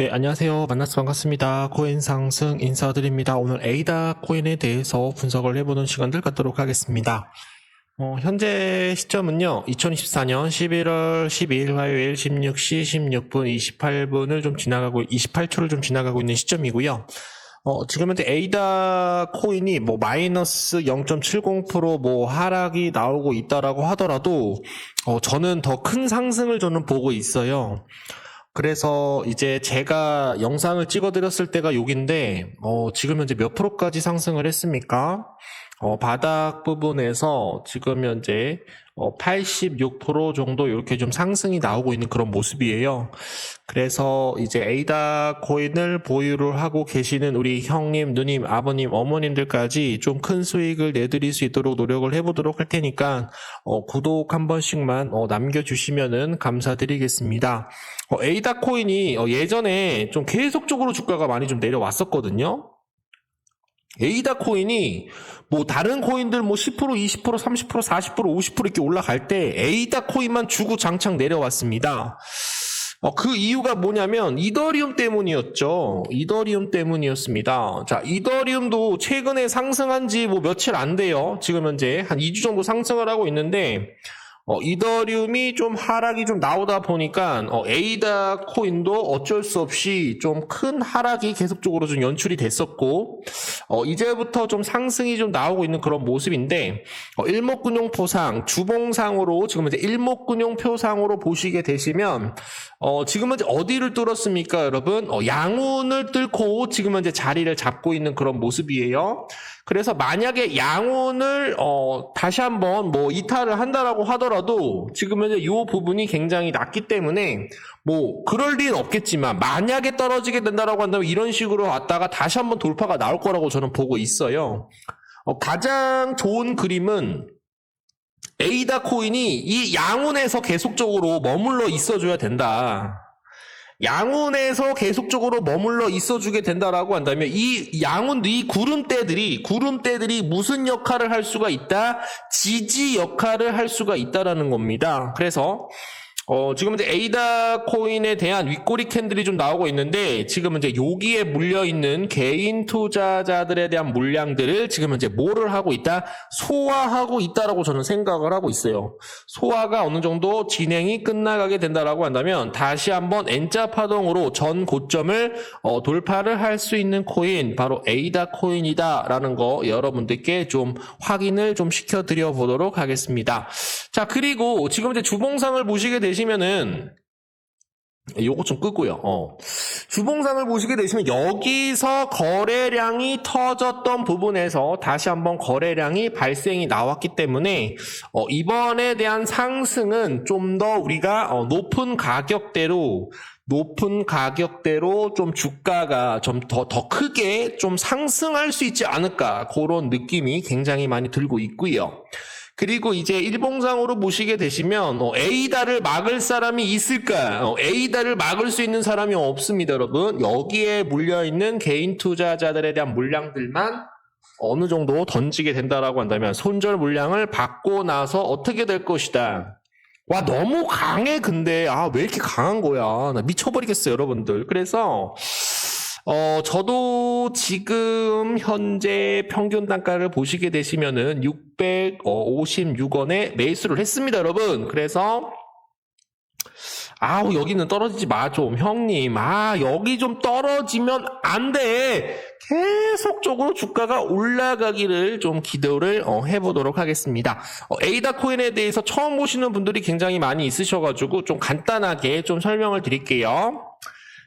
네, 안녕하세요. 만나서 반갑습니다. 코인 상승 인사드립니다. 오늘 에이다 코인에 대해서 분석을 해보는 시간들 갖도록 하겠습니다. 어, 현재 시점은요, 2024년 11월 12일 화요일 16시 16분 28분을 좀 지나가고, 28초를 좀 지나가고 있는 시점이고요. 어, 지금 현재 에이다 코인이 뭐 마이너스 0.70%뭐 하락이 나오고 있다라고 하더라도, 어, 저는 더 큰 상승을 저는 보고 있어요. 그래서 이제 제가 영상을 찍어드렸을 때가 여긴데, 어, 지금 현재 몇 프로까지 상승을 했습니까? 어, 바닥 부분에서 지금 현재 어, 86% 정도 이렇게 좀 상승이 나오고 있는 그런 모습이에요. 그래서 이제 에이다 코인을 보유를 하고 계시는 우리 형님, 누님, 아버님, 어머님들까지 좀 큰 수익을 내드릴 수 있도록 노력을 해보도록 할 테니까 어, 구독 한 번씩만 어, 남겨주시면은 감사드리겠습니다. 어, 에이다 코인이 어, 예전에 좀 계속적으로 주가가 많이 좀 내려왔었거든요. 에이다 코인이 뭐 다른 코인들 뭐 10%, 20%, 30%, 40%, 50% 이렇게 올라갈 때 에이다 코인만 주고 장창 내려왔습니다. 어, 그 이유가 뭐냐면 이더리움 때문이었죠. 이더리움 때문이었습니다. 자, 이더리움도 최근에 상승한 지 뭐 며칠 안 돼요. 지금 현재 한 2주 정도 상승을 하고 있는데 어, 이더리움이 좀 하락이 좀 나오다 보니까 어, 에이다 코인도 어쩔 수 없이 좀 큰 하락이 계속적으로 좀 연출이 됐었고 어, 이제부터 좀 상승이 좀 나오고 있는 그런 모습인데 어, 일목균용표상 주봉상으로 지금 이제 일목균용표상으로 보시게 되시면 어, 지금 현재 어디를 뚫었습니까, 여러분? 어, 양운을 뚫고 지금 현재 자리를 잡고 있는 그런 모습이에요. 그래서 만약에 양운을 어, 다시 한번 뭐 이탈을 한다라고 하더라도 지금 현재 이 부분이 굉장히 낮기 때문에 뭐 그럴 리는 없겠지만 만약에 떨어지게 된다라고 한다면 이런 식으로 왔다가 다시 한번 돌파가 나올 거라고 저는 보고 있어요. 어, 가장 좋은 그림은 에이다 코인이 이 양운에서 계속적으로 머물러 있어줘야 된다. 양운에서 계속적으로 머물러 있어주게 된다라고 한다면 이 양운 이 구름대들이 구름대들이 무슨 역할을 할 수가 있다? 지지 역할을 할 수가 있다라는 겁니다. 그래서 어, 지금 이제 에이다 코인에 대한 윗꼬리 캔들이 좀 나오고 있는데, 지금 이제 여기에 물려 있는 개인 투자자들에 대한 물량들을 지금 이제 뭐를 하고 있다? 소화하고 있다라고 저는 생각을 하고 있어요. 소화가 어느 정도 진행이 끝나가게 된다라고 한다면, 다시 한번 N자 파동으로 전 고점을 어, 돌파를 할 수 있는 코인, 바로 에이다 코인이다라는 거 여러분들께 좀 확인을 좀 시켜 드려 보도록 하겠습니다. 자, 그리고 지금 이제 주봉상을 보시게 되시 면은, 요거 좀 끄고요. 어. 주봉상을 보시게 되시면 여기서 거래량이 터졌던 부분에서 다시 한번 거래량이 발생이 나왔기 때문에 어, 이번에 대한 상승은 좀 더 우리가 어, 높은 가격대로 높은 가격대로 좀 주가가 좀 더 더 크게 좀 상승할 수 있지 않을까 그런 느낌이 굉장히 많이 들고 있고요. 그리고 이제 일봉상으로 보시게 되시면 어, 에이다를 막을 사람이 있을까? 어, 에이다를 막을 수 있는 사람이 없습니다, 여러분. 여기에 물려 있는 개인 투자자들에 대한 물량들만 어느 정도 던지게 된다라고 한다면 손절 물량을 받고 나서 어떻게 될 것이다. 와 너무 강해 근데 아 왜 이렇게 강한 거야 나 미쳐버리겠어요 여러분들 그래서 어, 저도 지금 현재 평균 단가를 보시게 되시면은 656원에 매수를 했습니다, 여러분. 그래서 아우 여기는 떨어지지 마 좀 형님. 아 여기 좀 떨어지면 안 돼. 계속적으로 주가가 올라가기를 좀 기도를 어, 해보도록 하겠습니다. 어, 에이다 코인에 대해서 처음 보시는 분들이 굉장히 많이 있으셔가지고 좀 간단하게 좀 설명을 드릴게요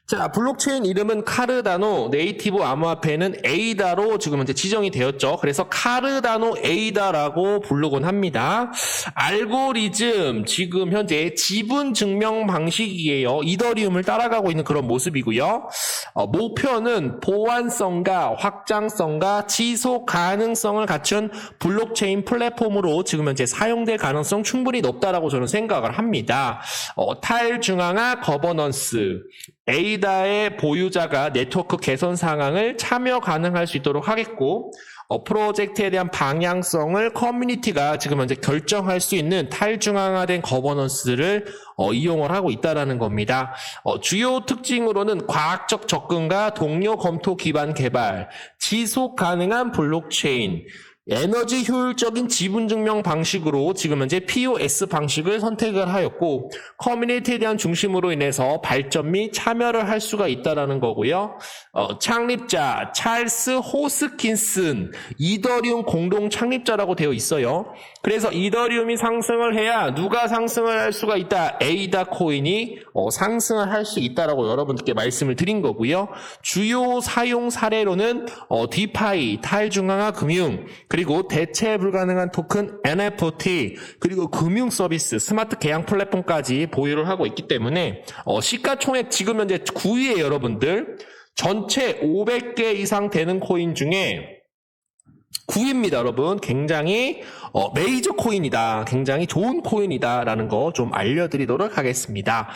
자, 블록체인 이름은 카르다노, 네이티브 암호화폐는 에이다로 지금 현재 지정이 되었죠. 그래서 카르다노 에이다라고 부르곤 합니다. 알고리즘, 지금 현재 지분 증명 방식이에요. 이더리움을 따라가고 있는 그런 모습이고요. 어, 목표는 보안성과 확장성과 지속 가능성을 갖춘 블록체인 플랫폼으로 지금 현재 사용될 가능성 충분히 높다라고 저는 생각을 합니다. 어, 탈중앙화 거버넌스, 에이다의 보유자가 네트워크 개선 상황을 참여 가능할 수 있도록 하겠고 어, 프로젝트에 대한 방향성을 커뮤니티가 지금 현재 결정할 수 있는 탈중앙화된 거버넌스를 어, 이용을 하고 있다라는 겁니다. 어, 주요 특징으로는 과학적 접근과 동료 검토 기반 개발, 지속 가능한 블록체인, 에너지 효율적인 지분 증명 방식으로 지금 현재 POS 방식을 선택을 하였고 커뮤니티에 대한 중심으로 인해서 발전 및 참여를 할 수가 있다라는 거고요. 어, 창립자 찰스 호스킨슨 이더리움 공동 창립자라고 되어 있어요. 그래서 이더리움이 상승을 해야 누가 상승을 할 수가 있다. 에이다 코인이 어, 상승을 할 수 있다라고 여러분들께 말씀을 드린 거고요. 주요 사용 사례로는 어, 디파이, 탈중앙화 금융, 그리고 대체 불가능한 토큰 NFT, 그리고 금융 서비스, 스마트 계약 플랫폼까지 보유를 하고 있기 때문에 어, 시가총액 지금 현재 9위에 여러분들 전체 500개 이상 되는 코인 중에 9위입니다, 여러분. 굉장히 어, 메이저 코인이다. 굉장히 좋은 코인이다라는 거 좀 알려드리도록 하겠습니다.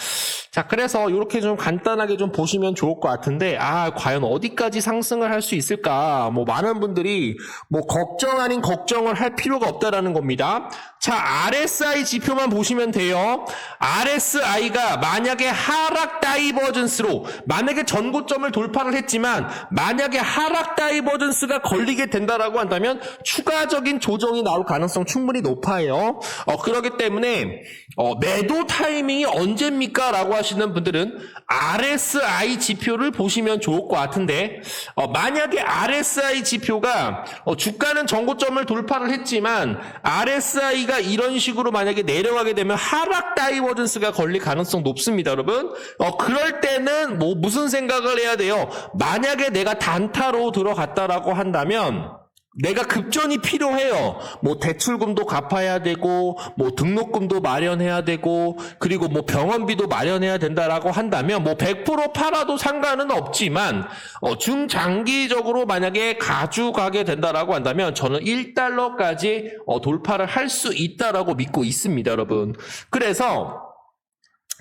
자, 그래서 이렇게 좀 간단하게 좀 보시면 좋을 것 같은데, 아, 과연 어디까지 상승을 할 수 있을까? 뭐 많은 분들이 뭐 걱정 아닌 걱정을 할 필요가 없다라는 겁니다. 자, RSI 지표만 보시면 돼요. RSI가 만약에 하락 다이버전스로 만약에 전고점을 돌파를 했지만 만약에 하락 다이버전스가 걸리게 된다라고 한다 면 추가적인 조정이 나올 가능성 충분히 높아요. 어, 그렇기 때문에 어, 매도 타이밍이 언제입니까? 라고 하시는 분들은 RSI 지표를 보시면 좋을 것 같은데 어, 만약에 RSI 지표가 어, 주가는 전고점을 돌파를 했지만 RSI가 이런 식으로 만약에 내려가게 되면 하락 다이버전스가 걸릴 가능성 높습니다, 여러분. 어, 그럴 때는 뭐 무슨 생각을 해야 돼요? 만약에 내가 단타로 들어갔다라고 한다면 내가 급전이 필요해요. 뭐 대출금도 갚아야 되고, 뭐 등록금도 마련해야 되고, 그리고 뭐 병원비도 마련해야 된다라고 한다면, 뭐 100% 팔아도 상관은 없지만, 어, 중장기적으로 만약에 가져가게 된다라고 한다면, 저는 1달러까지 어, 돌파를 할 수 있다라고 믿고 있습니다, 여러분. 그래서,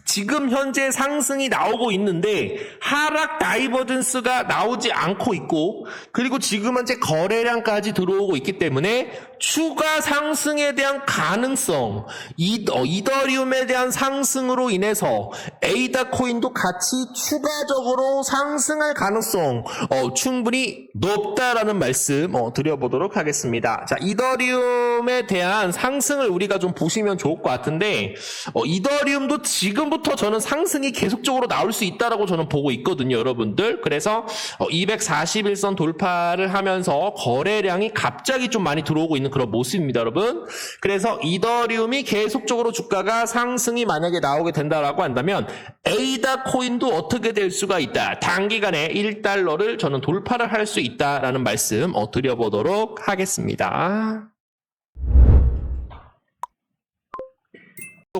지금 현재 상승이 나오고 있는데 하락 다이버전스가 나오지 않고 있고 그리고 지금 현재 거래량까지 들어오고 있기 때문에 추가 상승에 대한 가능성 이, 어, 이더리움에 대한 상승으로 인해서 에이다 코인도 같이 추가적으로 상승할 가능성 어, 충분히 높다라는 말씀 어, 드려보도록 하겠습니다. 자 이더리움에 대한 상승을 우리가 좀 보시면 좋을 것 같은데 어, 이더리움도 지금부터 저는 상승이 계속적으로 나올 수 있다라고 저는 보고 있거든요, 여러분들. 그래서 어, 241선 돌파를 하면서 거래량이 갑자기 좀 많이 들어오고 있는 그런 모습입니다, 여러분. 그래서 이더리움이 계속적으로 주가가 상승이 만약에 나오게 된다라고 한다면 에이다 코인도 어떻게 될 수가 있다. 단기간에 1달러를 저는 돌파를 할 수 있다라는 말씀 어, 드려보도록 하겠습니다.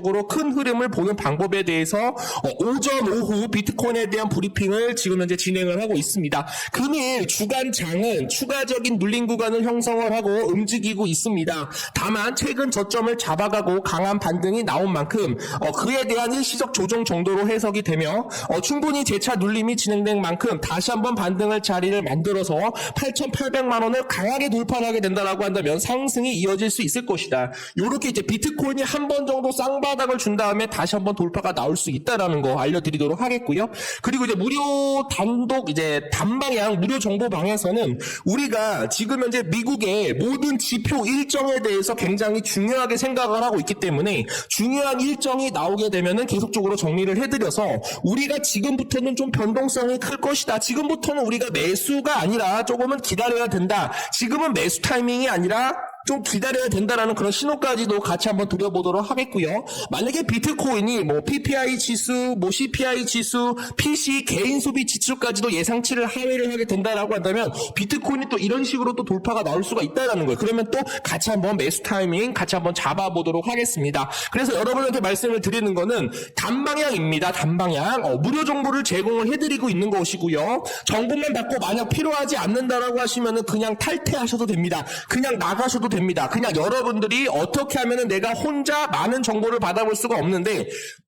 으로 큰 흐름을 보는 방법에 대해서 어, 오전 오후 비트코인에 대한 브리핑을 지금 현재 진행을 하고 있습니다. 금일 주간 장은 추가적인 눌림 구간을 형성을 하고 움직이고 있습니다. 다만 최근 저점을 잡아가고 강한 반등이 나온 만큼 어, 그에 대한 일시적 조정 정도로 해석이 되며 어, 충분히 재차 눌림이 진행된 만큼 다시 한번 반등을 자리를 만들어서 8,800만 원을 강하게 돌파를 하게 된다라고 한다면 상승이 이어질 수 있을 것이다. 이렇게 이제 비트코인이 한 번 정도 쌍 바닥을 준 다음에 다시 한번 돌파가 나올 수 있다라는 거 알려드리도록 하겠고요. 그리고 이제 무료 단독 이제 단방향 무료 정보 방에서는 우리가 지금 현재 미국의 모든 지표 일정에 대해서 굉장히 중요하게 생각을 하고 있기 때문에 중요한 일정이 나오게 되면은 계속적으로 정리를 해드려서 우리가 지금부터는 좀 변동성이 클 것이다. 지금부터는 우리가 매수가 아니라 조금은 기다려야 된다. 지금은 매수 타이밍이 아니라 좀 기다려야 된다라는 그런 신호까지도 같이 한번 드려보도록 하겠고요. 만약에 비트코인이 뭐 PPI 지수, 뭐 CPI 지수, PC 개인 소비 지수까지도 예상치를 하회를 하게 된다라고 한다면 비트코인이 또 이런 식으로 또 돌파가 나올 수가 있다라는 거예요. 그러면 또 같이 한번 매수 타이밍 같이 한번 잡아보도록 하겠습니다. 그래서 여러분한테 말씀을 드리는 거는 단방향입니다. 단방향. 어, 무료 정보를 제공을 해드리고 있는 것이고요. 정보만 받고 만약 필요하지 않는다라고 하시면은 그냥 탈퇴하셔도 됩니다. 그냥 나가셔도 됩니다. 그냥 여러분들이 어떻게 하면은 내가 혼자 많은 정보를 받아볼 수가 없는데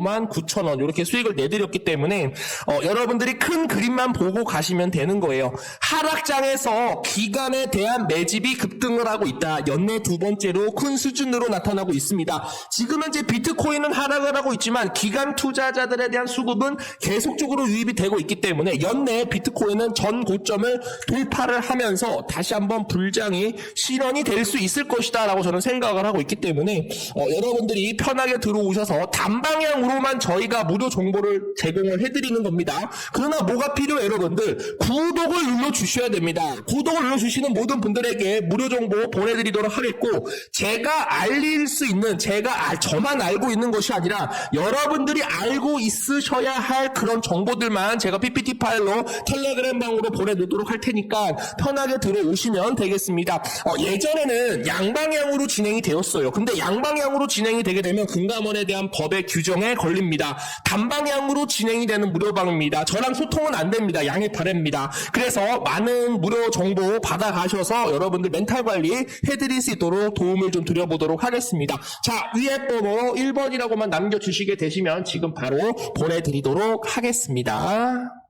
만 9천 원 이렇게 수익을 내드렸기 때문에 어, 여러분들이 큰 그림만 보고 가시면 되는 거예요. 하락장에서 기간에 대한 매집이 급등을 하고 있다. 연내 두 번째로 큰 수준으로 나타나고 있습니다. 지금 현재 비트코인은 하락을 하고 있지만 기간 투자자들에 대한 수급은 계속적으로 유입이 되고 있기 때문에 연내 비트코인은 전 고점을 돌파를 하면서 다시 한번 불장이 실현이 될 수 있을 것이다라고 저는 생각을 하고 있기 때문에 어, 여러분들이 편하게 들어오셔서 단방 향으로만 저희가 무료 정보를 제공을 해드리는 겁니다. 그러나 뭐가 필요해요, 여러분들? 구독을 눌러 주셔야 됩니다. 구독을 눌러 주시는 모든 분들에게 무료 정보 보내드리도록 하겠고 제가 알릴 수 있는 제가 알- 저만 알고 있는 것이 아니라 여러분들이 알고 있으셔야 할 그런 정보들만 제가 PPT 파일로 텔레그램 방으로 보내드리도록 할 테니까 편하게 들어오시면 되겠습니다. 어, 예전에는 양방향으로 진행이 되었어요. 근데 양방향으로 진행이 되게 되면 금감원에 대한 법의 규정 에 걸립니다. 단방향으로 진행이 되는 무료방입니다. 저랑 소통은 안 됩니다. 양해 바랍니다. 그래서 많은 무료 정보 받아가셔서 여러분들 멘탈 관리 해드릴 수 있도록 도움을 좀 드려보도록 하겠습니다. 자, 위에 번호 1번이라고만 남겨주시게 되시면 지금 바로 보내드리도록 하겠습니다.